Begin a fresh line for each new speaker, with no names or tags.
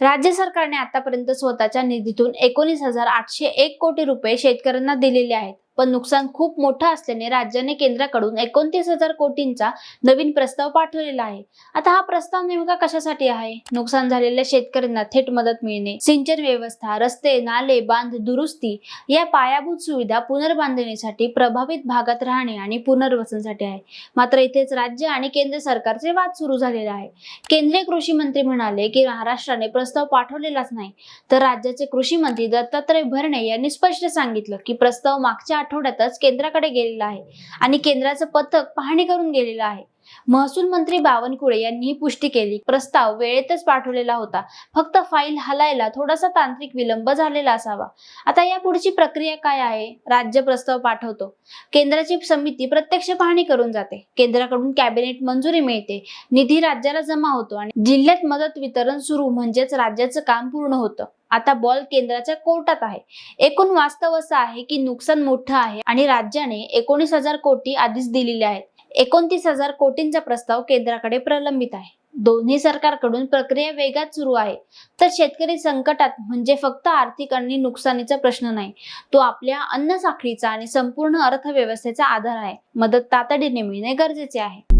राज्य सरकारने आतापर्यंत स्वतःच्या निधीतून एकोणीस हजार आठशे एक कोटी रुपये शेतकऱ्यांना दिलेले आहेत. पण नुकसान खूप मोठं असल्याने राज्याने केंद्राकडून एकोणतीस हजार कोटींचा नवीन प्रस्ताव पाठवलेला आहे. आता हा प्रस्ताव नेमका कशासाठी आहे? नुकसान झालेल्या शेतकऱ्यांना थेट मदत मिळणे सिंचन व्यवस्था रस्ते नाले बांध दुरुस्ती या पायाभूत सुविधा पुनर्बांधणीसाठी प्रभावित भागात राहणे आणि पुनर्वसनसाठी आहे. मात्र इथेच राज्य आणि केंद्र सरकारचे वाद सुरू झालेले आहे. केंद्रीय कृषी मंत्री म्हणाले की महाराष्ट्राने प्रस्ताव पाठवलेलाच नाही. तर राज्याचे कृषी मंत्री दत्तात्रय भरणे यांनी स्पष्ट सांगितलं की प्रस्ताव मागच्या आठवड्यातच केंद्राकडे गेलेला आहे. आणि केंद्राचं पथक पाहणी करून गेलेलं आहे. महसूल मंत्री बावनकुळे यांनी ही पुष्टी केली. प्रस्ताव वेळेतच पाठवलेला होता. फक्त फाईल हलायला थोडासा तांत्रिक विलंब झालेला असावा. आता या पुढची प्रक्रिया काय आहे? राज्य प्रस्ताव पाठवतो. केंद्राची समिती प्रत्यक्ष पाहणी करून जाते. केंद्राकडून कॅबिनेट मंजुरी मिळते. निधी राज्याला जमा होतो आणि जिल्ह्यात मदत वितरण सुरू म्हणजेच राज्याचं काम पूर्ण होतं. आता बॉल केंद्राच्या कोर्टात आहे. एकूण वास्तव असं आहे की नुकसान मोठं आहे आणि राज्याने एकोणीस हजार कोटी आधीच दिलेले आहेत. एकोणतीस हजार कोटींचा प्रस्ताव केंद्राकडे प्रलंबित आहे. दोन्ही सरकारकडून प्रक्रिया वेगात सुरू आहे. तर शेतकरी संकटात म्हणजे फक्त आर्थिक आणि नुकसानीचा प्रश्न नाही. तो आपल्या अन्न साखळीचा आणि संपूर्ण अर्थव्यवस्थेचा आधार आहे. मदत तातडीने मिळणे गरजेचे आहे.